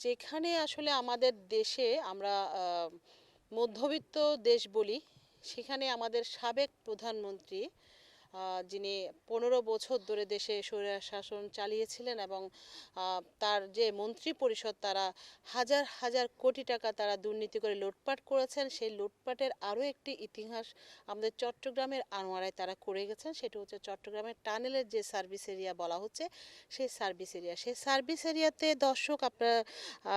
যেখানে আসলে আমাদের দেশে আমরা মধ্যবিত্ত দেশ বলি সেখানে আমাদের সাবেক প্রধানমন্ত্রী যিনি পনেরো বছর ধরে দেশে স্বৈরাচার শাসন চালিয়েছিলেন এবং তার যে মন্ত্রী পরিষদ তারা হাজার হাজার কোটি টাকা তারা দুর্নীতি করে লুটপাট করেছেন, সেই লুটপাটের আরও একটি ইতিহাস আমাদের চট্টগ্রামের আনোয়ারায় তারা করে গেছেন, সেটা হচ্ছে চট্টগ্রামের টানেলের যে সার্ভিস এরিয়া বলা হচ্ছে, সেই সার্ভিস এরিয়া। সেই সার্ভিস এরিয়াতে দর্শক আপনারা,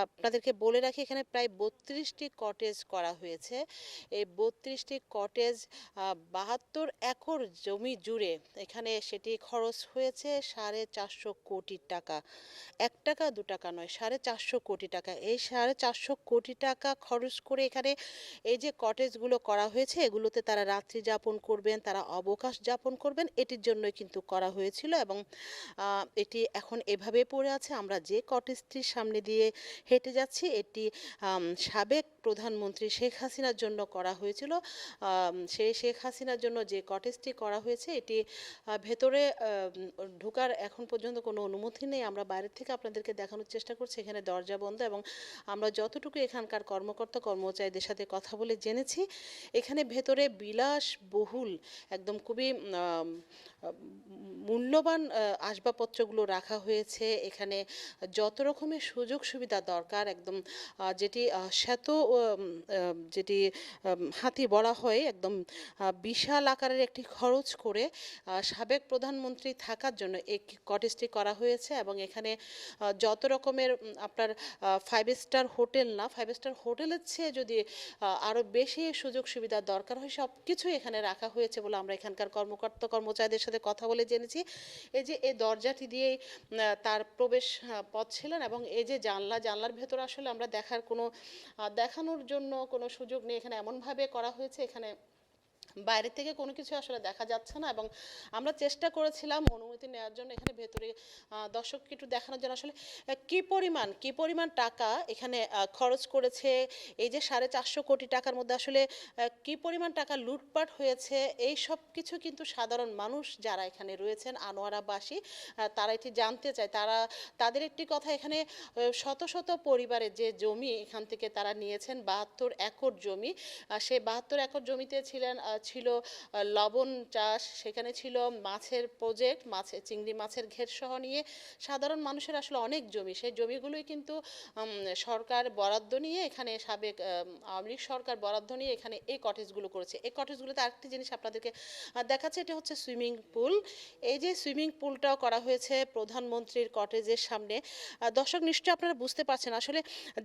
আপনাদেরকে বলে রাখি, এখানে প্রায় বত্রিশটি কটেজ করা হয়েছে। এই বত্রিশটি কটেজ বাহাত্তর একর জমি জুড়ে। এখানে সেটি খরচ হয়েছে সাড়ে চারশো কোটি টাকা। এক টাকা, দু টাকা নয়, সাড়ে চারশো কোটি টাকা। এই সাড়ে চারশো কোটি টাকা খরচ করে এখানে এই যে কটেজগুলো করা হয়েছে, এগুলোতে তারা রাত্রি যাপন করবেন, তারা অবকাশ যাপন করবেন, এটির জন্যই কিন্তু করা হয়েছিল এবং এটি এখন এভাবে পড়ে আছে। আমরা যে কটেজটির সামনে দিয়ে হেঁটে যাচ্ছি, এটি সাবেক প্রধানমন্ত্রী শেখ হাসিনার জন্য করা হয়েছিল। সেই শেখ হাসিনার জন্য যে কটেজটি করা হয়েছে এটি ভেতরে ঢোকার এখন পর্যন্ত কোনো অনুমতি নেই। আমরা বাইরের থেকে আপনাদেরকে দেখানোর চেষ্টা করছি, এখানে দরজা বন্ধ এবং আমরা যতটুকু এখানকার কর্মকর্তা, কর্মচারীদের সাথে কথা বলে জেনেছি, এখানে ভেতরে বিলাস বহুল একদম খুবই মূল্যবান আসবাবপত্রগুলো রাখা হয়েছে। এখানে যত রকমের সুযোগ সুবিধা দরকার, একদম যেটি শ্বেত যেটি হাতি বলা হয়, একদম বিশাল আকারের একটি খরচ করে আহ, সাবেক প্রধানমন্ত্রী থাকার জন্য এই কটেজটি করা হয়েছে এবং এখানে যত রকমের আপনার ফাইভ স্টার হোটেল না ফাইভ স্টার হোটেলের চেয়ে যদি আরও বেশি সুযোগ সুবিধা দরকার হয় সব কিছুই এখানে রাখা হয়েছে বলে আমরা এখানকার কর্মকর্তা কর্মচারীদের সাথে কথা বলে জেনেছি। এই যে এই দরজাটি দিয়েই তার প্রবেশ পথ ছিলেন এবং এই যে জানলা জানলার ভেতর আসলে আমরা দেখার কোনো দেখানোর জন্য কোনো সুযোগ নেই। এখানে এমনভাবে করা হয়েছে এখানে বাইরে থেকে কোনো কিছু আসলে দেখা যাচ্ছে না এবং আমরা চেষ্টা করেছিলাম অনুমতি নেওয়ার জন্য এখানে ভেতরে দর্শককে একটু দেখানোর জন্য আসলে কি পরিমাণ কি পরিমাণ টাকা এখানে খরচ করেছে, এই যে সাড়ে চারশো কোটি টাকার মধ্যে আসলে কি পরিমাণ টাকা লুটপাট হয়েছে, এই সব কিছু কিন্তু সাধারণ মানুষ যারা এখানে রয়েছেন, আনোয়ারাবাসী তারা এটি জানতে চায়। তারা, তাদের একটি কথা এখানে শত শত পরিবারের যে জমি এখান থেকে তারা নিয়েছেন, বাহাত্তর একর জমি সেই বাহাত্তর একর জমিতে ছিলেন ছিল লবণ চাষ, সেখানে ছিল মাছের প্রজেক্ট মাছের চিংড়ি মাছের ঘের সহ নিয়ে সাধারণ মানুষের আসলে অনেক জমি। সেই জমিগুলোই কিন্তু সরকার বরাদ্দ নিয়ে এখানে সাবেক আওয়ামী লীগ সরকার বরাদ্দ নিয়ে এখানে এই কটেজগুলো করেছে। এই কটেজগুলোতে আরেকটি জিনিস আপনাদেরকে দেখাচ্ছে, এটা হচ্ছে সুইমিং পুল এই যে সুইমিং পুলটাও করা হয়েছে প্রধানমন্ত্রীর কটেজের সামনে। দর্শক, নিশ্চয়ই আপনারা বুঝতে পারছেন, আসলে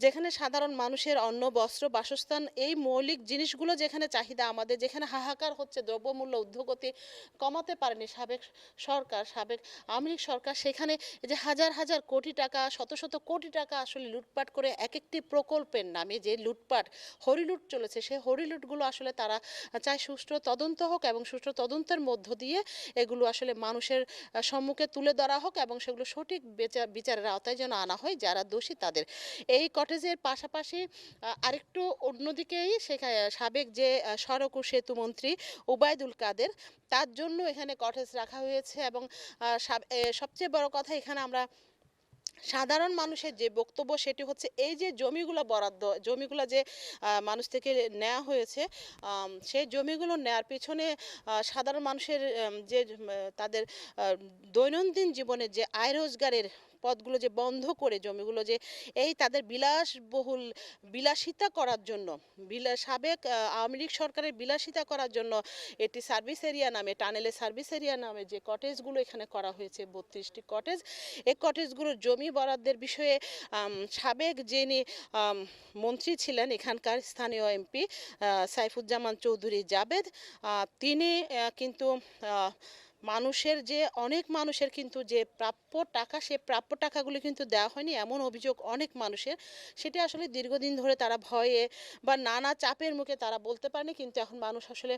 যেখানে সাধারণ মানুষের অন্ন, বস্ত্র, বাসস্থান, এই মৌলিক জিনিসগুলো যেখানে চাহিদা আমাদের, যেখানে হাহাকার হচ্ছে, দ্রব্যমূল্য ঊর্ধ্বগতি কমাতে পারেনি সাবেক সরকার, সাবেক লীগ সরকার। সেখানে যে হাজার হাজার কোটি টাকা, শত শত কোটি টাকা আসলে লুটপাট করে এক একটি প্রকল্পের নামে যে লুটপাট, হরিলুট চলেছে, সেই হরিলুটগুলো আসলে তারা চায় সুষ্ঠু তদন্ত হোক এবং সুষ্ঠু তদন্তের মধ্য দিয়ে এগুলো আসলে মানুষের সম্মুখে তুলে ধরা হোক এবং সেগুলো সঠিক বেচা- বিচারের আওতায় যেন আনা হয়, যারা দোষী তাদের। এই কটেজের পাশাপাশি আরেকটু অন্যদিকেই সেখানে সাবেক যে সড়ক ও সেতু মন্ত্রী ওবায়দুল কাদের। তার জন্য এখানে কটেজ রাখা হয়েছে এবং সাব- সবচেয়ে বড় কথা এখানে আমরা সাধারণ মানুষের যে বক্তব্য সেটি হচ্ছে এই যে জমিগুলো বরাদ্দ, জমিগুলো যে মানুষ থেকে নেওয়া হয়েছে সেই জমিগুলো নেওয়ার পিছনে সাধারণ মানুষের যে তাদের দৈনন্দিন জীবনে যে আয় রোজগারের পথগুলো যে বন্ধ করে জমিগুলো যে এই তাদের বিলাসবহুল, বিলাসিতা করার জন্য, বিলা, সাবেক আওয়ামী লীগ সরকারের বিলাসিতা করার জন্য এটি সার্ভিস এরিয়া নামে টানেলে সার্ভিস এরিয়া নামে যে কটেজগুলো এখানে করা হয়েছে, বত্রিশটি কটেজ এই কটেজগুলোর জমি বরাদ্দের বিষয়ে সাবেক যিনি মন্ত্রী ছিলেন এখানকার স্থানীয় এমপি সাইফুজ্জামান চৌধুরী জাবেদ তিনি কিন্তু মানুষের যে, অনেক মানুষের কিন্তু যে প্রাপ্য টাকা, সে প্রাপ্য টাকাগুলি কিন্তু দেওয়া হয়নি, এমন অভিযোগ অনেক মানুষের। সেটা আসলে দীর্ঘদিন ধরে তারা ভয়ে বা নানা চাপের মুখে তারা বলতে পারেনি, কিন্তু এখন মানুষ আসলে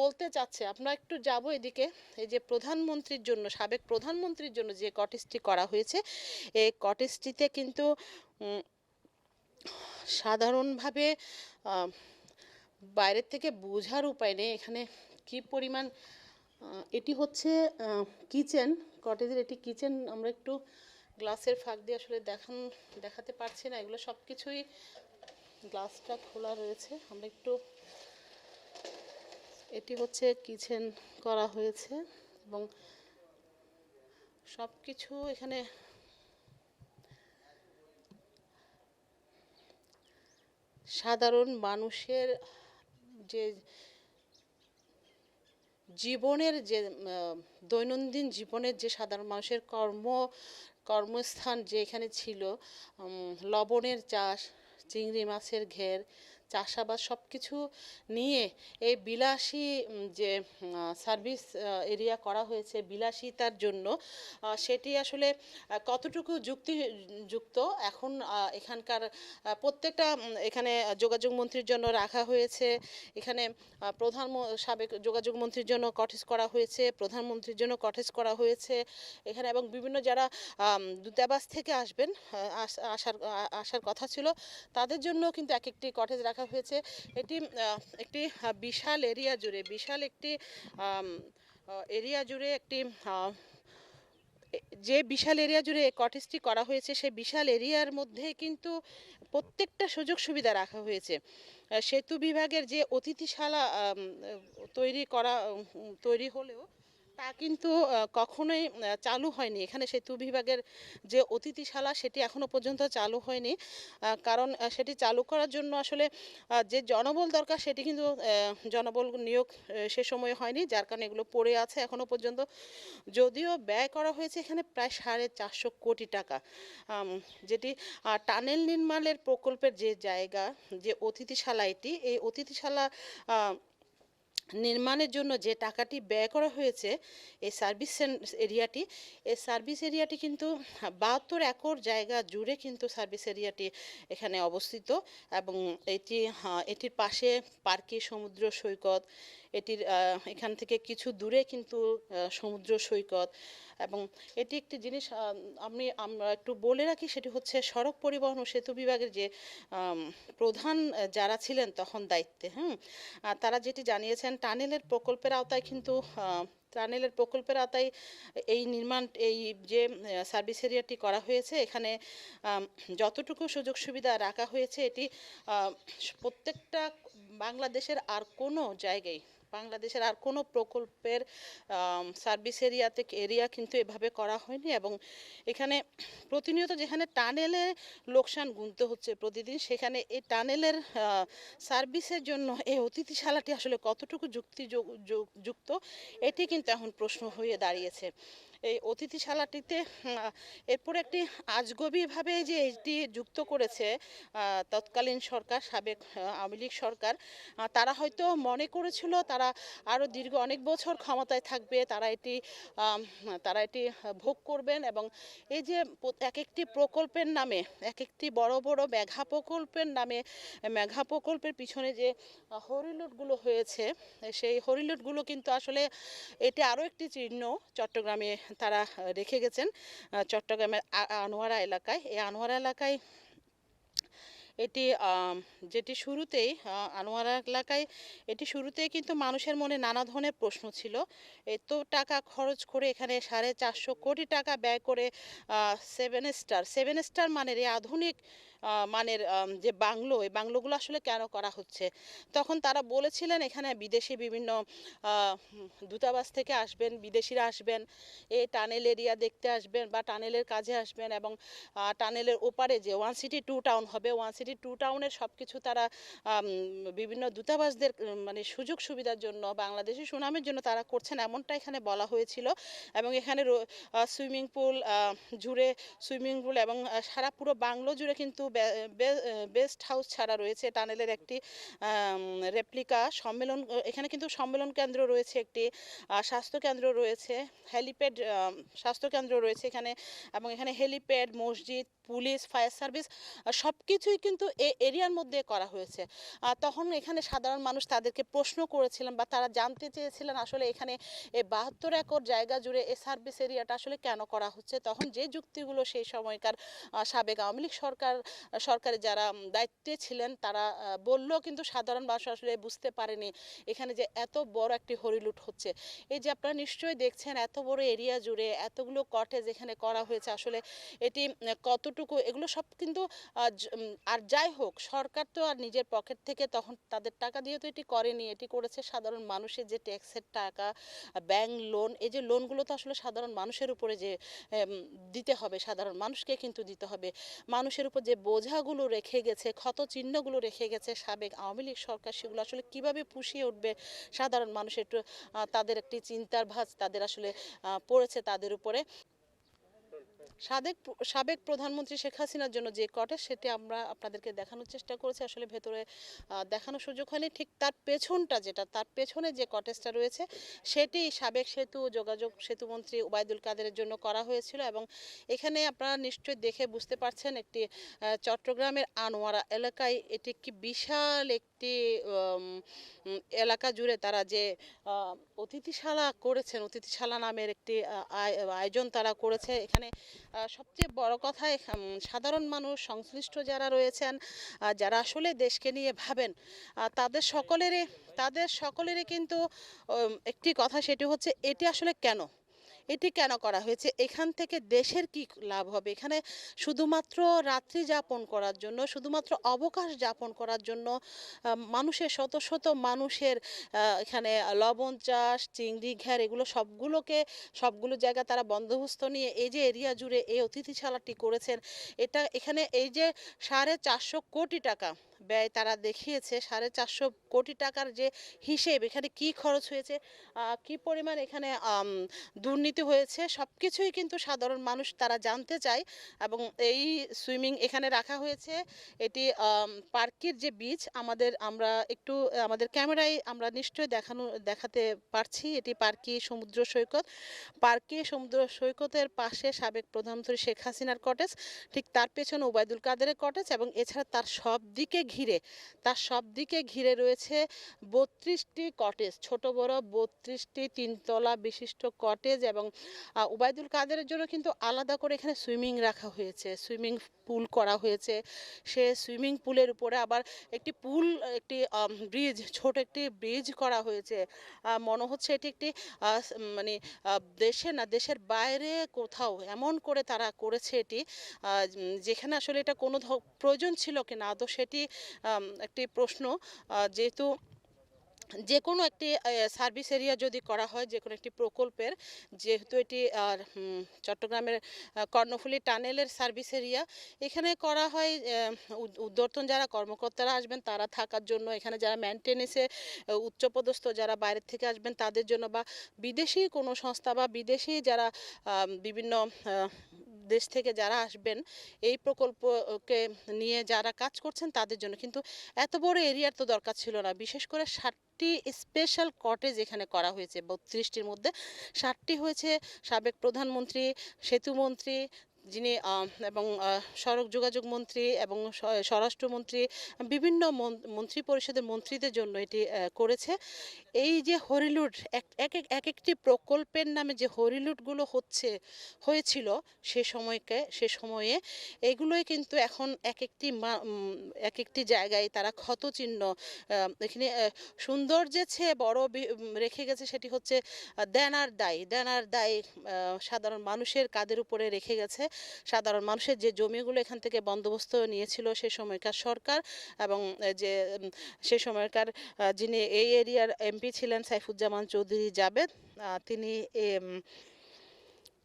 বলতে চাচ্ছে। আমরা একটু যাব এদিকে। এই যে প্রধানমন্ত্রীর জন্য, সাবেক প্রধানমন্ত্রীর জন্য যে কটেজটি করা হয়েছে এই কটেজটিতে কিন্তু সাধারণভাবে বাইরের থেকে বোঝার উপায় নেই। এখানে কি পরিমাণ এটি হচ্ছে কিচেন, কটেজের এটি কিচেন। আমরা একটু গ্লাসের ফাঁক দিয়ে আসলে দেখান, দেখাতে পারছি না। এগুলো সব কিছুই গ্লাসটা খোলা রয়েছে। আমরা একটু এটি হচ্ছে কিচেন করা হয়েছে এবং সব কিছু এখানে সাধারণ মানুষের যে জীবনের যে দৈনন্দিন জীবনের যে সাধারণ মানুষের কর্ম, কর্মস্থান যে এখানে ছিল লবণের চাষ, চিংড়ি মাছের ঘের চাষাবাদ সব কিছু নিয়ে এই বিলাসী যে সার্ভিস এরিয়া করা হয়েছে বিলাসিতার জন্য সেটি আসলে কতটুকু যুক্তি, যুক্ত? এখন এখানকার প্রত্যেকটা এখানে যোগাযোগ মন্ত্রীর জন্য রাখা হয়েছে, এখানে প্রধান সাবেক যোগাযোগ মন্ত্রীর জন্য কটেজ করা হয়েছে, প্রধানমন্ত্রীর জন্য কটেজ করা হয়েছে, এখানে এবং বিভিন্ন যারা দূতাবাস থেকে আসবেন আস- আসার আসার কথা ছিল, তাদের জন্য কিন্তু এক একটি কটেজ রাখা হয়েছে। এটি একটি বিশাল এরিয়া জুড়ে, বিশাল একটি এরিয়া জুড়ে একটি যে বিশাল এরিয়া জুড়ে কটেজটি করা হয়েছে, সেই বিশাল এরিয়ার মধ্যে কিন্তু প্রত্যেকটা সুযোগ সুবিধা রাখা হয়েছে। সেতু বিভাগের যে অতিথিশালা তৈরি করা তৈরি হলেও তা কিন্তু কখনোই চালু হয়নি। এখানে সেতু বিভাগের যে অতিথিশালা, সেটি এখনও পর্যন্ত চালু হয়নি। কারণ সেটি চালু করার জন্য আসলে যে জনবল দরকার, সেটি কিন্তু জনবল নিয়োগ সে সময় হয়নি, যার কারণে এগুলো পড়ে আছে এখনও পর্যন্ত। যদিও ব্যয় করা হয়েছে এখানে প্রায় সাড়ে চারশো কোটি টাকা। যেটি টানেল নির্মাণের প্রকল্পের যে জায়গা, যে অতিথিশালা এটি, এই অতিথিশালা নির্মাণের জন্য যে টাকাটি ব্যয় করা হয়েছে এই সার্ভিস এরিয়াটি এই সার্ভিস এরিয়াটি কিন্তু বাহাত্তর একর জায়গা জুড়ে কিন্তু সার্ভিস এরিয়াটি এখানে অবস্থিত এবং এটি আহ, এটির পাশে পার্কে সমুদ্র সৈকত এটির এখান থেকে কিছু দূরে কিন্তু সমুদ্র সৈকত এবং এটি একটি জিনিস আমি আমরা একটু বলে রাখি সেটি হচ্ছে সড়ক পরিবহন ও সেতু বিভাগের যে প্রধান যারা ছিলেন তখন দায়িত্বে আহ, তারা যেটি জানিয়েছেন টানেলের প্রকল্পের আওতায় কিন্তু টানেলের প্রকল্পের আওতায় এই নির্মাণ এই যে সার্ভিস এরিয়াটি করা হয়েছে এখানে যতটুকু সুযোগ সুবিধা রাখা হয়েছে এটি প্রত্যেকটা বাংলাদেশের আর কোনো জায়গায় বাংলাদেশের আর কোনো প্রকল্পের সার্ভিস এরিয়াতে এরিয়া কিন্তু এভাবে করা হয়নি এবং এখানে প্রতিনিয়ত যেখানে টানেলে লোকসান গুনতে হচ্ছে প্রতিদিন, সেখানে এই টানেলের সার্ভিসের জন্য এই অতিথিশালাটি আসলে কতটুকু যুক্তি যুক্ত, এটি কিন্তু এখন প্রশ্ন হয়ে দাঁড়িয়েছে। এই অতিথিশালাটিতে এরপর একটি আজগবিভাবে যে এটি যুক্ত করেছে তৎকালীন সরকার, সাবেক আওয়ামী লীগ সরকার তারা হয়তো মনে করেছিল তারা আরও দীর্ঘ অনেক বছর ক্ষমতায় থাকবে, তারা এটি তারা এটি ভোগ করবেন এবং এই যে এক একটি প্রকল্পের নামে এক একটি বড় বড় মেঘা প্রকল্পের নামে, মেঘা প্রকল্পের পিছনে যে হরিলুটগুলো হয়েছে, সেই হরিলুটগুলো কিন্তু আসলে এটি আরও একটি চিহ্ন চট্টগ্রামে তারা রেখে গেছেন চট্টগ্রামের আনোয়ারা এলাকায়। এই আনোয়ারা এলাকায় এটি যেটি শুরুতেই আনোয়ারা এলাকায় এটি শুরুতেই কিন্তু মানুষের মনে নানা ধরনের প্রশ্ন ছিল। এত টাকা খরচ করে এখানে সাড়ে চারশো কোটি টাকা ব্যয় করে সেভেন স্টার সেভেন স্টার মানের এই আধুনিক মানের যে বাংলো, এই বাংলোগুলো আসলে কেন করা হচ্ছে? তখন তারা বলেছিলেন, এখানে বিদেশি বিভিন্ন দূতাবাস থেকে আসবেন, বিদেশিরা আসবেন এই টানেল এরিয়া দেখতে আসবেন বা টানেলের কাজে আসবেন এবং টানেলের ওপারে যে ওয়ান সিটি টু টাউন হবে, ওয়ান সিটি টু টাউনের সব কিছু তারা বিভিন্ন দূতাবাসদের মানে সুযোগ সুবিধার জন্য বাংলাদেশের সুনামের জন্য তারা করছেন এমনটা এখানে বলা হয়েছিল এবং এখানে সুইমিং পুল জুড়ে সুইমিং পুল এবং সারা পুরো বাংলো জুড়ে কিন্তু বেস্ট হাউস ছাড়া রয়েছে টানেলের একটি রেপ্লিকা সম্মেলন এখানে কিন্তু সম্মেলন কেন্দ্র রয়েছে একটি স্বাস্থ্যকেন্দ্র স্বাস্থ্য কেন্দ্র রয়েছে হেলিপ্যাড স্বাস্থ্যকেন্দ্র রয়েছে এখানে এবং এখানে হেলিপ্যাড মসজিদ পুলিশ ফায়ার সার্ভিস সব কিছুই কিন্তু এই এরিয়ার মধ্যে করা হয়েছে। তখন এখানে সাধারণ মানুষ তাদেরকে প্রশ্ন করেছিলেন বা তারা জানতে চেয়েছিলেন আসলে এখানে এই বাহাত্তর একর জায়গা জুড়ে এই সার্ভিস এরিয়াটা আসলে কেন করা হচ্ছে? তখন যে যুক্তিগুলো সেই সময়কার সাবেক আওয়ামী লীগ সরকার সরকারে যারা দায়িত্বে ছিলেন তারা বললেও কিন্তু সাধারণ মানুষ আসলে বুঝতে পারেনি এখানে যে এত বড় একটি হরিলুট হচ্ছে। এই যে আপনারা নিশ্চয়ই দেখছেন এত বড় এরিয়া জুড়ে এতগুলো কটেজ এখানে করা হয়েছে। আসলে এটি উম, কতটুকু এগুলো সব কিন্তু আর যাই হোক, সরকার তো আর নিজের পকেট থেকে তখন তাদের টাকা দিয়ে তো এটি করেনি। এটি করেছে সাধারণ মানুষের যে ট্যাক্সের টাকা ব্যাংক লোন, এই যে লোনগুলো তো আসলে সাধারণ মানুষের উপরে যে দিতে হবে, সাধারণ মানুষকে কিন্তু দিতে হবে। মানুষের উপর যে বোঝাগুলো রেখে গেছে, ক্ষত চিহ্নগুলো রেখে গেছে সাবেক আওয়ামী লীগ সরকার, সেগুলো আসলে কীভাবে পুষিয়ে উঠবে? সাধারণ মানুষের একটু তাদের একটি চিন্তার ভাঁজ তাদের আসলে পড়েছে তাদের উপরে। সাবেক সাবেক প্রধানমন্ত্রী শেখ হাসিনার জন্য যে কটেজ সেটি আমরা আপনাদেরকে দেখানোর চেষ্টা করেছি। আসলে ভেতরে দেখানোর সুযোগ হয়নি। ঠিক তার পেছনটা যেটা, তার পেছনে যে কটেজটা রয়েছে, সেটি সাবেক সেতু যোগাযোগ সেতুমন্ত্রী ওবায়দুল কাদেরের জন্য করা হয়েছিল এবং এখানে আপনারা নিশ্চয়ই দেখে বুঝতে পারছেন একটি চট্টগ্রামের আনোয়ারা এলাকায় এটি একটি বিশাল একটি এলাকা জুড়ে তারা যে অতিথিশালা করেছেন, অতিথিশালা নামের একটি আয়- আয়োজন তারা করেছে। এখানে সবচেয়ে বড় কথা সাধারণ মানুষ, সংশ্লিষ্ট যারা রয়েছেন যারা আসলে দেশকে নিয়ে ভাবেন তাদের সকলেরই তাদের সকলেরই কিন্তু একটি কথা সেটি হচ্ছে, এটি আসলে কেন? এটি কেন করা হয়েছে? এখান থেকে দেশের কি লাভ হবে? এখানে শুধুমাত্র রাত্রি যাপন করার জন্য শুধুমাত্র অবকাশ যাপন করার জন্য মানুষের শত শত মানুষের এখানে লবণ চাষ চিংড়ি ঘের এগুলো সবগুলোকে সবগুলো জায়গা তারা বন্দোবস্ত নিয়ে এই যে এরিয়া জুড়ে এই অতিথিশালাটি করেছেন এটা এখানে এই যে সাড়ে চারশো কোটি টাকা ব্যয় তারা দেখিয়েছে সাড়ে চারশো কোটি টাকার যে হিসেব এখানে কি খরচ হয়েছে? কি পরিমাণ এখানে আম, দুর্নীতি হয়েছে। সব কিছুই কিন্তু সাধারণ মানুষ তারা জানতে চায় এবং এই সুইমিং এখানে রাখা হয়েছে। এটি পার্কের যে বীজ আমাদের আমরা একটু, আমাদের ক্যামেরায় আমরা নিশ্চয়ই দেখানো, দেখাতে পারছি। এটি পার্কি সমুদ্র সৈকত। পার্কে সমুদ্র সৈকতের পাশে সাবেক প্রধানমন্ত্রী শেখ হাসিনার কটেজ ঠিক তার পেছনে ওবায়দুল কাদেরের কটেজ এবং এছাড়া তার সব দিকে ঘিরে, তার সব দিকে ঘিরে রয়েছে বত্রিশটি কটেজ ছোট বড় বত্রিশটি তিনতলা বিশিষ্ট কটেজ এবং ওবায়দুল কাদেরের জন্য কিন্তু আলাদা করে এখানে সুইমিং রাখা হয়েছে, সুইমিং পুল করা হয়েছে। সে সুইমিং পুলের উপরে আবার একটি পুল, একটি ব্রিজ, ছোট একটি ব্রিজ করা হয়েছে। মনে হচ্ছে এটি একটি মানে দেশে না, দেশের বাইরে কোথাও এমন করে তারা করেছে এটি। যেখানে আসলে এটা কোনো প্রয়োজন ছিল কিনা? আদৌ সেটি একটি প্রশ্ন। যেহেতু যে কোনো একটি সার্ভিস এরিয়া যদি করা হয় যে কোনো একটি প্রকল্পের, যেহেতু এটি চট্টগ্রামের কর্ণফুলী টানেলের সার্ভিস এরিয়া এখানে করা হয় উদ- উদ্বর্তন যারা কর্মকর্তারা আসবেন, তারা থাকার জন্য এখানে যারা মেনটেনেন্সে উচ্চপদস্থ যারা বাইরের থেকে আসবেন, তাদের জন্য বা বিদেশি কোনো সংস্থা বা বিদেশি যারা বিভিন্ন দেশ থেকে যারা আসবেন, এই প্রকল্পকে নিয়ে যারা কাজ করছেন তাদের জন্য। কিন্তু এত বড় এরিয়ার তো দরকার ছিল না। বিশেষ করে ষাটটি স্পেশাল কটেজ এখানে করা হয়েছে। বত্রিশটির মধ্যে ষাটটি হয়েছে সাবেক প্রধানমন্ত্রী, সেতুমন্ত্রী যিনি এবং সড়ক যোগাযোগ মন্ত্রী এবং স্বরাষ্ট্রমন্ত্রী বিভিন্ন মন- মন্ত্রী পরিষদের মন্ত্রীদের জন্য এটি করেছে। এই যে হরিলুট এক এক এক- এক একটি প্রকল্পের নামে যে হরিলুটগুলো হচ্ছে হয়েছিল সে সময়কে সে সময়ে এগুলোই কিন্তু এখন এক একটি এক একটি জায়গায় তারা ক্ষতচিহ্ন এখানে আহ, সৌন্দর্যের চেয়ে বড় রেখে গেছে সেটি হচ্ছে দেনার দায়। দেনার দায় সাধারণ মানুষের কাদের উপরে রেখে গেছে। সাধারণ মানুষের যে জমিগুলো এখান থেকে বন্দোবস্ত নিয়েছিল সে সময়কার সরকার এবং যে সে সময়কার যিনি এই এরিয়ার এমপি ছিলেন সাইফুজ্জামান চৌধুরী জাবেদ তিনি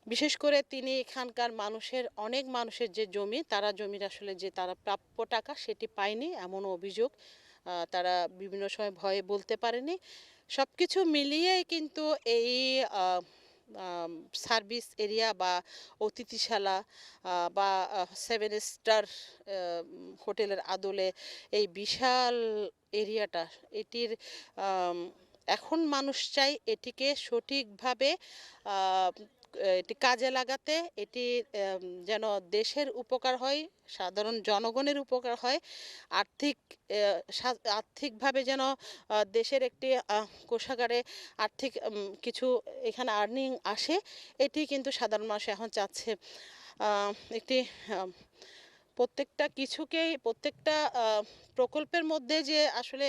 বিশেষ করে তিনি এখানকার মানুষের, অনেক মানুষের যে জমি, তারা জমির আসলে যে তারা প্রাপ্য টাকা সেটি পায়নি এমন অভিযোগ তারা বিভিন্ন সময় ভয়ে বলতে পারেনি। সব কিছু মিলিয়েই কিন্তু এই সার্ভিস এরিয়া বা অতিথিশালা বা সেভেন স্টার হোটেলের আদলে এই বিশাল এরিয়াটা, এটির এখন মানুষ চাই এটিকে সঠিকভাবে এটি কাজে লাগাতে এটি যেন দেশের উপকার হয়, সাধারণ জনগণের উপকার হয়, আর্থিক আর্থিকভাবে যেন দেশের একটি কোষাগারে আর্থিক কিছু এখানে আর্নিং আসে, এটি কিন্তু সাধারণ মানুষ এখন চাচ্ছে। একটি প্রত্যেকটা কিছুকেই, প্রত্যেকটা প্রকল্পের মধ্যে যে আসলে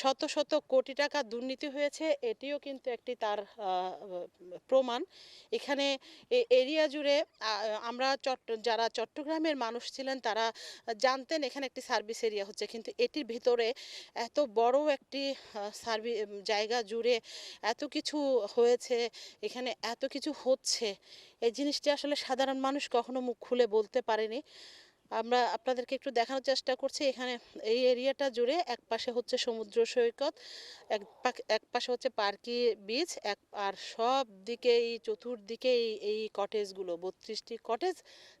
শত শত কোটি টাকা দুর্নীতি হয়েছে, এটিও কিন্তু একটি তার প্রমাণ। এখানে এরিয়া জুড়ে আমরা চট্ট যারা চট্টগ্রামের মানুষ ছিলেন, তারা জানতেন এখানে একটি সার্ভিস এরিয়া হচ্ছে। কিন্তু এটির ভিতরে এত বড় একটি সার্ভি, জায়গা জুড়ে এত কিছু হয়েছে, এখানে এত কিছু হচ্ছে, এই জিনিসটি আসলে সাধারণ মানুষ কখনো মুখ খুলে বলতে পারেনি। আমরা আপনাদেরকে একটু দেখানোর চেষ্টা করছি। এখানে এই এরিয়াটা জুড়ে এক পাশে হচ্ছে সমুদ্র সৈকত, এক পাশে হচ্ছে পার্কি বিচ, এক, আর সব দিকে এই চতুর্দিকে এই এই কটেজগুলো বত্রিশটি কটেজ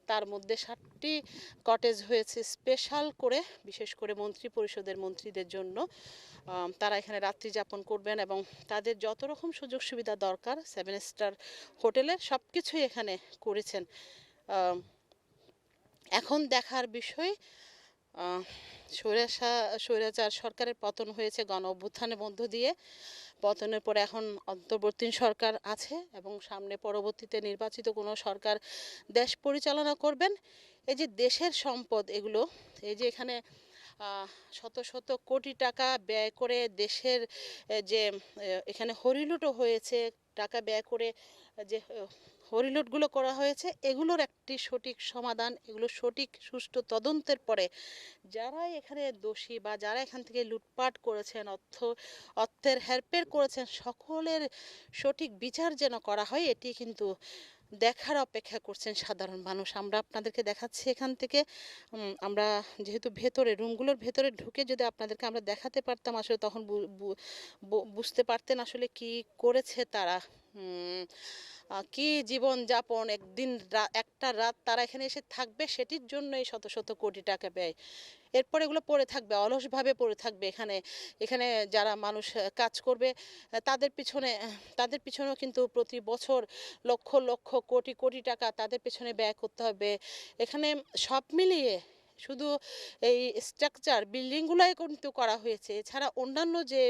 তার মধ্যে ষাটটি কটেজ হয়েছে স্পেশাল করে, বিশেষ করে মন্ত্রী পরিষদের মন্ত্রীদের জন্য। তারা এখানে রাত্রি যাপন করবেন এবং তাদের যত রকম সুযোগ সুবিধা দরকার সেভেন স্টার হোটেলের সব কিছুই এখানে করেছেন। এখন দেখার বিষয় স্বৈরাশা, স্বৈরাচার সরকারের পতন হয়েছে গণ অভ্যুত্থানের মধ্য দিয়ে। পতনের পরে এখন অন্তর্বর্তী সরকার আছে এবং সামনে পরবর্তীতে নির্বাচিত কোনো সরকার দেশ পরিচালনা করবেন। এই যে দেশের সম্পদ এগুলো, এই যে এখানে শত শত কোটি টাকা ব্যয় করে দেশের যে এখানে হরিলুটও হয়েছে। টাকা ব্যয় করে, যে আহ, করা হয়েছে এগুলোর একটি সঠিক সমাধান এগুলো সঠিক সুষ্ঠু তদন্তের পরে যারা এখানে দোষী বা যারা এখান থেকে লুটপাট করেছেন অর্থ অর্থের হেরফের করেছেন সকলের সঠিক বিচার যেন করা হয় এটি কিন্তু দেখার অপেক্ষা করছেন সাধারণ মানুষ। আমরা আপনাদেরকে দেখাচ্ছি এখান থেকে। আমরা যেহেতু ভেতরে রুমগুলোর ভেতরে ঢুকে যদি আপনাদেরকে আমরা দেখাতে পারতাম আসলে তখন বুঝতে পারতেন আসলে কি করেছে তারা। কি জীবন যাপন একদিন একটা রাত তারা এখানে এসে থাকবে, সেটির জন্যই শত শত কোটি টাকা ব্যয়। এরপর এগুলো পড়ে থাকবে, অলসভাবে পড়ে থাকবে এখানে। এখানে যারা মানুষ কাজ করবে তাদের পিছনে, তাদের পিছনেও কিন্তু প্রতি বছর লক্ষ লক্ষ, কোটি কোটি টাকা তাদের পিছনে ব্যয় করতে হবে। এখানে সব মিলিয়ে শুধু এই স্ট্রাকচার বিল্ডিংগুলোই কিন্তু করা হয়েছে। এছাড়া অন্যান্য যে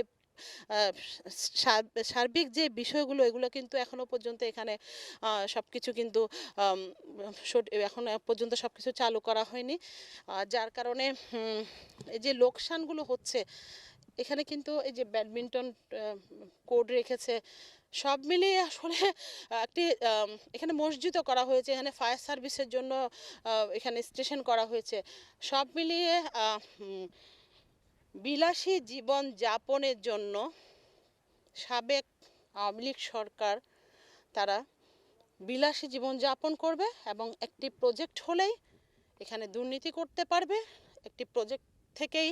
সার্বিক যে বিষয়গুলো, এগুলো কিন্তু এখনও পর্যন্ত এখানে সব কিছু কিন্তু এখনও পর্যন্ত সব কিছু চালু করা হয়নি। যার কারণে এই যে লোকসানগুলো হচ্ছে, এখানে কিন্তু এই যে ব্যাডমিন্টন কোর্ট রেখেছে, সব মিলিয়ে আসলে একটি এখানে মসজিদও করা হয়েছে, এখানে ফায়ার সার্ভিসের জন্য এখানে স্টেশন করা হয়েছে। সব মিলিয়ে বিলাসী জীবন যাপনের জন্য সাবেক আওয়ামী লীগ সরকার তারা বিলাসী জীবন যাপন করবে এবং একটি প্রজেক্ট হলেই এখানে দুর্নীতি করতে পারবে, একটি প্রজেক্ট থেকেই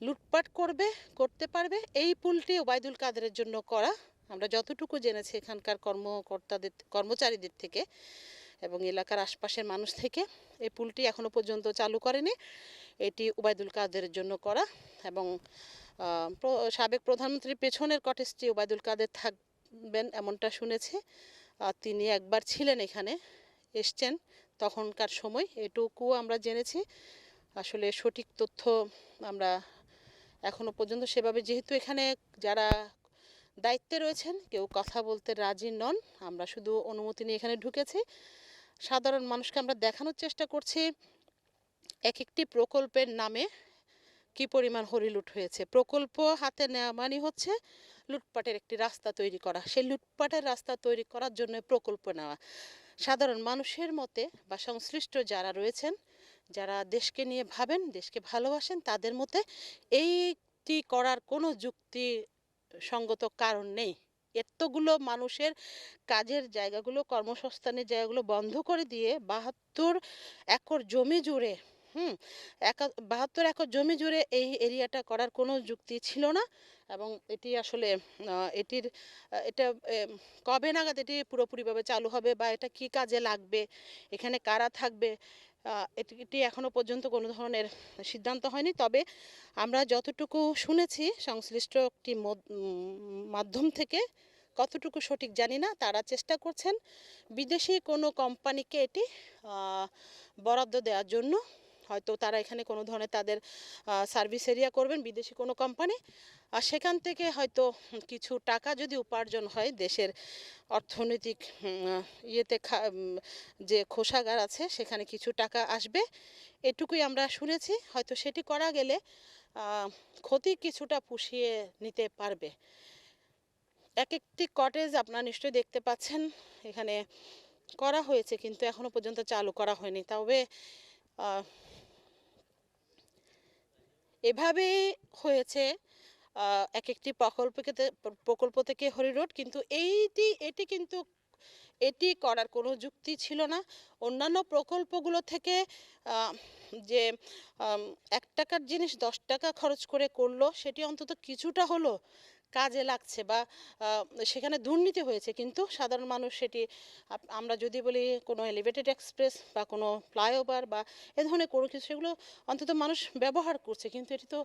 লুটপাট করবে, করতে পারবে। এই পুলটি ওবায়দুল কাদেরের জন্য করা। আমরা যতটুকু জেনেছি এখানকার কর্মকর্তাদের, কর্মচারীদের থেকে। এবং এলাকার আশপাশের মানুষ থেকে এই পুলটি এখনও পর্যন্ত চালু করেনি। এটি ওবায়দুল কাদের জন্য করা এবং সাবেক প্রধানমন্ত্রীর পেছনের কটেজটি ওবায়দুল কাদের থাকবেন এমনটা শুনেছি। তিনি একবার ছিলেন এখানে, এসছেন তখনকার সময়, এটুকু আমরা জেনেছি। আসলে সঠিক তথ্য আমরা এখনও পর্যন্ত সেভাবে, যেহেতু এখানে যারা দায়িত্বে রয়েছেন, কেউ কথা বলতে রাজি নন, আমরা শুধু অনুমতি নিয়ে এখানে ঢুকেছি। সাধারণ মানুষকে আমরা দেখানোর চেষ্টা করছি এক একটি প্রকল্পের নামে কি পরিমাণ হরিলুট হয়েছে। প্রকল্প হাতে নেওয়া মানে হচ্ছে লুটপাটের একটি রাস্তা তৈরি করা। সেই লুটপাটের রাস্তা তৈরি করার জন্য প্রকল্প নেওয়া। সাধারণ মানুষের মতে বা সংশ্লিষ্ট যারা রয়েছেন, যারা দেশকে নিয়ে ভাবেন, দেশকে ভালোবাসেন, তাদের মতে এইটি করার কোনো যুক্তি সঙ্গত কারণ নেই। এতগুলো মানুষের কাজের জায়গাগুলো, কর্মসংস্থানের জায়গাগুলো বন্ধ করে দিয়ে বাহাত্তর একর জমি জুড়ে, হুম, একা, বাহাত্তর একর জমি জুড়ে এই এরিয়াটা করার কোনো যুক্তি ছিল না এবং এটি আসলে এটির এটা কবে নাগাদ এটি পুরোপুরিভাবে চালু হবে বা এটা কি কাজে লাগবে, এখানে কারা থাকবে এটি এটি এখনও পর্যন্ত কোনো ধরনের সিদ্ধান্ত হয়নি। তবে আমরা যতটুকু শুনেছি সংশ্লিষ্ট একটি মাধ্যম থেকে, কতটুকু সঠিক জানি না, তারা চেষ্টা করছেন বিদেশি কোনো কোম্পানিকে এটি বরাদ্দ দেওয়ার জন্য। হয়তো তারা এখানে কোনো ধরনের তাদের সার্ভিস এরিয়া করবেন, বিদেশি কোনো কোম্পানি আর সেখান থেকে হয়তো কিছু টাকা যদি উপার্জন হয় দেশের অর্থনৈতিক ইয়েতে যে কোষাগার আছে, সেখানে কিছু টাকা আসবে। এটুকুই আমরা শুনেছি, হয়তো সেটি করা গেলে ক্ষতি কিছুটা পুষিয়ে নিতে পারবে। এক একটি কটেজ আপনারা নিশ্চয়ই দেখতে পাচ্ছেন, এখানে করা হয়েছে, কিন্তু এখনও পর্যন্ত চালু করা হয়নি। তবে এভাবে হয়েছে এক একটি প্রকল্পকে প্রকল্প থেকে হরি রোড। কিন্তু এইটি, এটি কিন্তু, এটি করার কোনো যুক্তি ছিল না। অন্যান্য প্রকল্পগুলো থেকে যে এক টাকার জিনিস দশ টাকা খরচ করে করল, সেটি অন্তত কিছুটা হলো। কাজে লাগছে বা সেখানে দুর্নীতি হয়েছে, কিন্তু সাধারণ মানুষ সেটি আমরা যদি বলি কোনো এলিভেটেড এক্সপ্রেস বা কোনো ফ্লাইওভার বা এ ধরনের কোনো কিছু, সেগুলো অন্তত মানুষ ব্যবহার করছে, কিন্তু এটি তো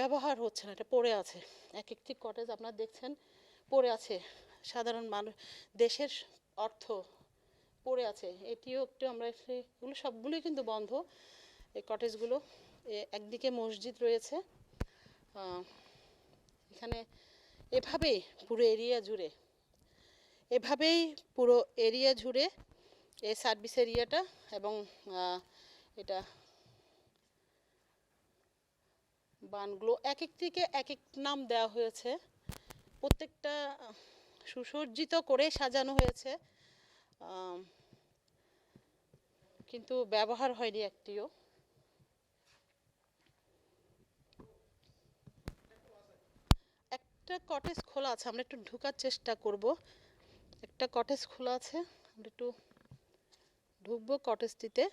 ব্যবহার হচ্ছে না, এটা পড়ে আছে। এক একটি কটেজ আপনারা দেখছেন, পড়ে আছে। সাধারণ মানুষ, দেশের অর্থ পড়ে আছে। এটিও একটু আমরা এগুলো সবগুলোই কিন্তু বন্ধ। এই কটেজগুলো একদিকে মসজিদ রয়েছে এখানে এভাবেই পুরো এরিয়া জুড়ে, এভাবেই পুরো এরিয়া জুড়ে এই সার্ভিস এরিয়াটা এবং এটা বানগুলো এক একটিকে এক এক নাম দেওয়া হয়েছে। প্রত্যেকটা সুসজ্জিত করে সাজানো হয়েছে। কিন্তু ব্যবহার হয়নি একটিও। একটা কটেজ খোলা আছে, আমরা একটু ঢোকার চেষ্টা করব। একটা কটেজ খোলা আছে, আমরা একটু ঢুকবো কটেজটিতে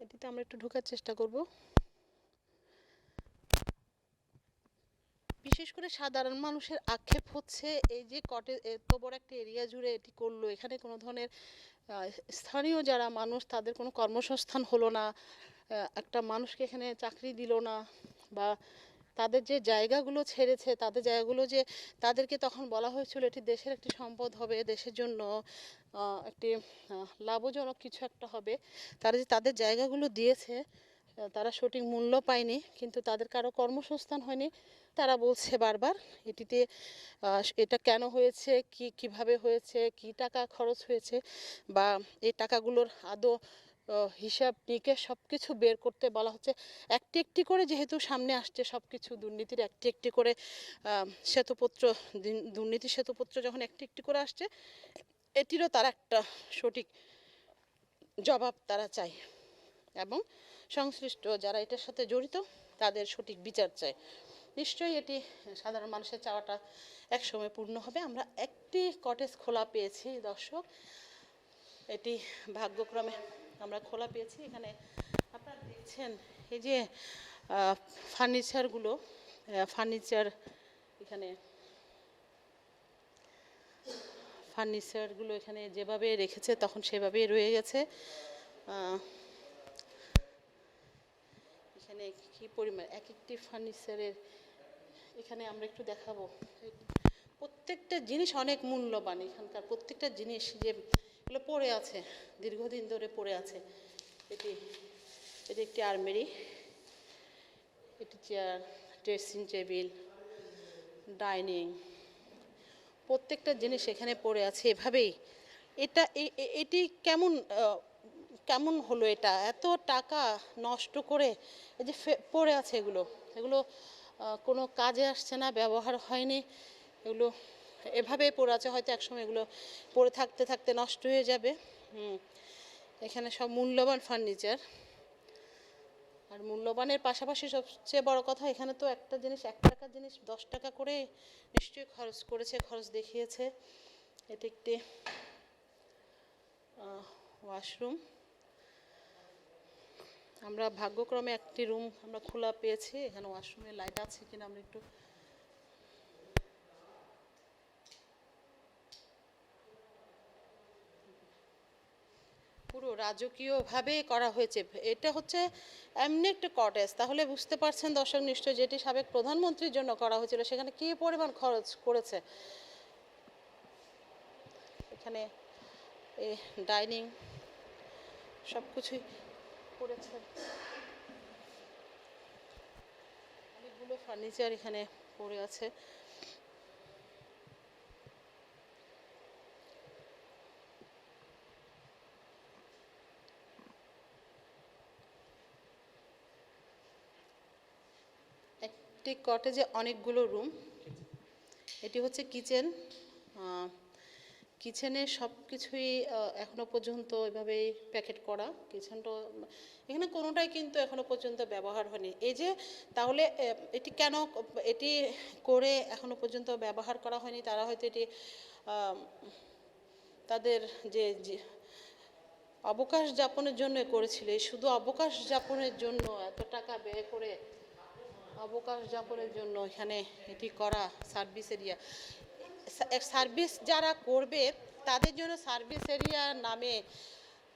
এটিতে আমরা একটু ঢোকার চেষ্টা করব। বিশেষ করে সাধারণ মানুষের আক্ষেপ হচ্ছে, এই যে কটেজ এত বড় একটা এরিয়া জুড়ে এটি করল, এখানে কোনো ধরনের স্থানীয় যারা মানুষ, তাদের কোনো কর্মসংস্থান হলো না একটা মানুষকে এখানে চাকরি দিল না। বা তাদের যে জায়গাগুলো ছেড়েছে, তাদের জায়গাগুলো যে তাদেরকে তখন বলা হয়েছিল এটি দেশের একটি সম্পদ হবে, দেশের জন্য একটি লাভজনক কিছু একটা হবে। তারা যে তাদের জায়গাগুলো দিয়েছে তারা সঠিক মূল্য পায়নি, কিন্তু তাদের কারও কর্মসংস্থান হয়নি। তারা বলছে বারবার এটিতে এটা কেন হয়েছে, কি, কীভাবে হয়েছে, কি টাকা খরচ হয়েছে বা এই টাকাগুলোর আদৌ হিসাব নিকেশ সব কিছু বের করতে বলা হচ্ছে। একটি একটি করে যেহেতু সামনে আসছে সব কিছু দুর্নীতির একটি একটি করে শ্বেতপত্র দুর্নীতি শ্বেতপত্র যখন একটি একটি করে আসছে, এটিরও তারা একটা সঠিক জবাব তারা চায়। এবং সংশ্লিষ্ট যারা এটার সাথে জড়িত, তাদের সঠিক বিচার চায়। নিশ্চয়ই এটি সাধারণ মানুষের চাওয়াটা একসময় পূর্ণ হবে। আমরা একটি কটেজ খোলা পেয়েছি, দর্শক। এটি ভাগ্যক্রমে আমরা খোলা পেয়েছি। এখানে আপনারা দেখছেন এই যে ফার্নিচারগুলো ফার্নিচার এখানে, ফার্নিচারগুলো এখানে যেভাবে রেখেছে তখন সেভাবেই রয়ে গেছে। এখানে কি পরিমাণ, এক একটি ফার্নিচারের, এখানে আমরা একটু দেখাবো। প্রত্যেকটা জিনিস অনেক মূল্যবান এখানকার, প্রত্যেকটা জিনিস যে এগুলো পড়ে আছে, দীর্ঘদিন ধরে পড়ে আছে। এটি এটি একটি আলমারি, এটি চেয়ার, ড্রেসিং টেবিল, ডাইনিং। প্রত্যেকটা জিনিস এখানে পড়ে আছে এভাবেই। এটা এটি কেমন কেমন হলো এটা? এত টাকা নষ্ট করে এই যে পড়ে আছে এগুলো। এগুলো কোনো কাজে আসছে না, ব্যবহার হয়নি। এগুলো এভাবে পড়ে আছে, হয়তো একসময় এগুলো পড়ে থাকতে থাকতে নষ্ট হয়ে যাবে। হুম, এখানে সব মূল্যবান ফার্নিচার আর মূল্যবানের পাশাপাশি সবচেয়ে বড় কথা, এখানে তো একটা জিনিস, এক টাকার জিনিস দশ টাকা করে নিশ্চয়ই খরচ করেছে, খরচ দেখিয়েছে। এটি একটি ওয়াশরুম আমরা ভাগ্যক্রমে একটি রুম আমরা খোলা পেয়েছি, এখানে ওয়াশরুমে লাইট আছে কিনা আমরা একটু পুরো রাজকীয়ভাবে করা হয়েছে। এটা হচ্ছে এমনি একটা কটেজ তাহলে বুঝতে পারছেন দর্শক নিশ্চয় যেটি সাবেক প্রধানমন্ত্রীর জন্য করা হয়েছিল, সেখানে কী পরিমাণ খরচ করেছে? এখানে ডাইনিং সব কিছুই করেছে। অনেকগুলো ফার্নিচার এখানে পড়ে আছে। একটি কটেজে অনেকগুলো রুম। এটি হচ্ছে কিচেন। কিচেনে সব কিছুই এখনও পর্যন্ত এভাবেই প্যাকেট করা। কিচেনটা, এখানে কোনোটাই কিন্তু এখনও পর্যন্ত ব্যবহার হয়নি। এই যে, তাহলে এটি কেন এটি করে এখনও পর্যন্ত ব্যবহার করা হয়নি? তারা হয়তো এটি তাদের যে অবকাশ যাপনের জন্য করেছিল। শুধু অবকাশ যাপনের জন্য এত টাকা ব্যয় করে অবকাশ যাপনের জন্য এখানে এটি করা সার্ভিস এরিয়া সার্ভিস যারা করবে, তাদের জন্য সার্ভিস এরিয়া নামে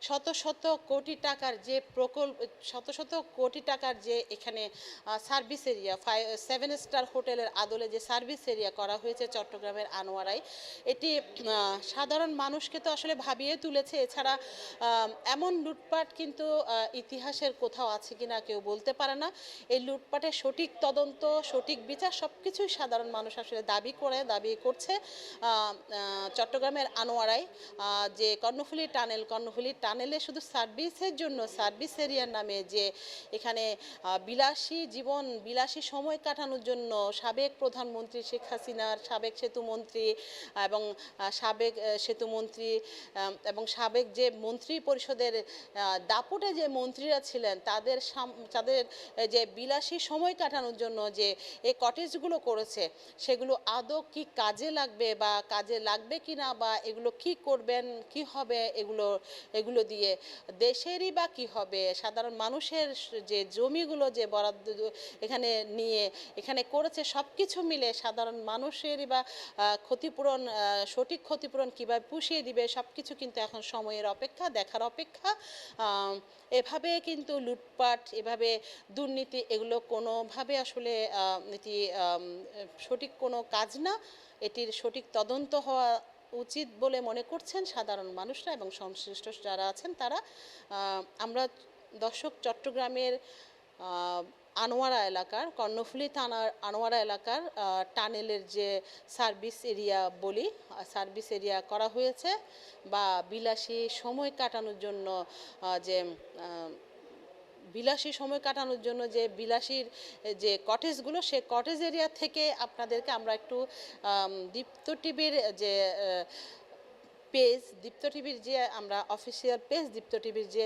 শত শত কোটি টাকার যে প্রকল্প শত শত কোটি টাকার যে এখানে service area five seven star হোটেলের আদলে যে সার্ভিস এরিয়া করা হয়েছে চট্টগ্রামের আনোয়ারায়, এটি সাধারণ মানুষকে তো আসলে ভাবিয়ে তুলেছে। এছাড়া এমন লুটপাট কিন্তু ইতিহাসের কোথাও আছে কিনা কেউ বলতে পারে না। এই লুটপাটের সঠিক তদন্ত, সঠিক বিচার সব কিছুই সাধারণ মানুষ আসলে দাবি করে, দাবি করছে চট্টগ্রামের আনোয়ারায় যে কর্ণফুলি টানেল, কর্ণফুলী টানেলে শুধু সার্ভিসের জন্য, সার্ভিস এরিয়ার নামে যে এখানে বিলাসী জীবন, বিলাসী সময় কাটানোর জন্য সাবেক প্রধানমন্ত্রী শেখ হাসিনার, সাবেক সেতুমন্ত্রী এবং সাবেক সেতুমন্ত্রী এবং সাবেক যে মন্ত্রী পরিষদের দাপুটে যে মন্ত্রীরা ছিলেন, তাদের তাদের যে বিলাসী সময় কাটানোর জন্য যে এই কটেজগুলো করেছে, সেগুলো আদৌ কি কাজে লাগবে বা কাজে লাগবে কি না বা এগুলো কি করবেন, কি হবে, এগুলো এগুলো দিয়ে দেশেরই বা কি হবে? সাধারণ মানুষের যে জমিগুলো যে বরাদ্দ এখানে নিয়ে, এখানে করেছে সব কিছু মিলে সাধারণ মানুষেরই বা ক্ষতিপূরণ সঠিক ক্ষতিপূরণ কীভাবে পুষিয়ে দিবে সব কিছু কিন্তু এখন সময়ের অপেক্ষা, দেখার অপেক্ষা। এভাবে কিন্তু লুটপাট, এভাবে দুর্নীতি এগুলো কোনোভাবে আসলে এটি সঠিক কোনো কাজ না। এটির সঠিক তদন্ত হওয়া উচিত বলে মনে করছেন সাধারণ মানুষরা এবং সংশ্লিষ্ট যারা আছেন তারা। আমরা দর্শক চট্টগ্রামের আনোয়ারা এলাকার, কর্ণফুলী থানার আনোয়ারা এলাকার টানেলের যে সার্ভিস এরিয়া বলি সার্ভিস এরিয়া করা হয়েছে বা বিলাসী সময় কাটানোর জন্য যে বিলাসী সময় কাটানোর জন্য যে বিলাসীর যে কটেজগুলো, সে কটেজ এরিয়া থেকে আপনাদেরকে আমরা একটু দীপ্ত টিভির, যে পেজ, দীপ্ত টিভির যে আমরা অফিসিয়াল পেজ দীপ্ত টিভির যে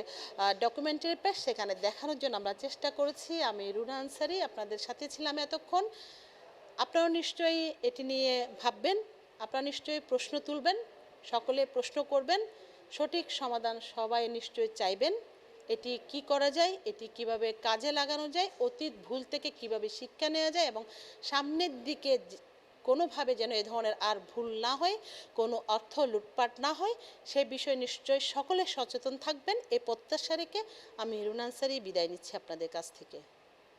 ডকুমেন্টারি পেজ সেখানে দেখানোর জন্য আমরা চেষ্টা করেছি। আমি রুনা আনসারি, আপনাদের সাথে ছিলাম এতক্ষণ। আপনারাও নিশ্চয়ই এটি নিয়ে ভাববেন, আপনারা নিশ্চয়ই প্রশ্ন তুলবেন, সকলে প্রশ্ন করবেন, সঠিক সমাধান সবাই নিশ্চয়ই চাইবেন। এটি কি করা যায়, এটি কীভাবে কাজে লাগানো যায়, অতীত ভুল থেকে কীভাবে শিক্ষা নেওয়া যায় এবং সামনের দিকে কোনোভাবে যেন এ ধরনের আর ভুল না হয়, কোনো অর্থ লুটপাট না হয়, সে বিষয়ে নিশ্চয়ই সকলে সচেতন থাকবেন। এ প্রত্যাশা রেখে আমি রুনানসারি বিদায় নিচ্ছি আপনাদের কাছ থেকে।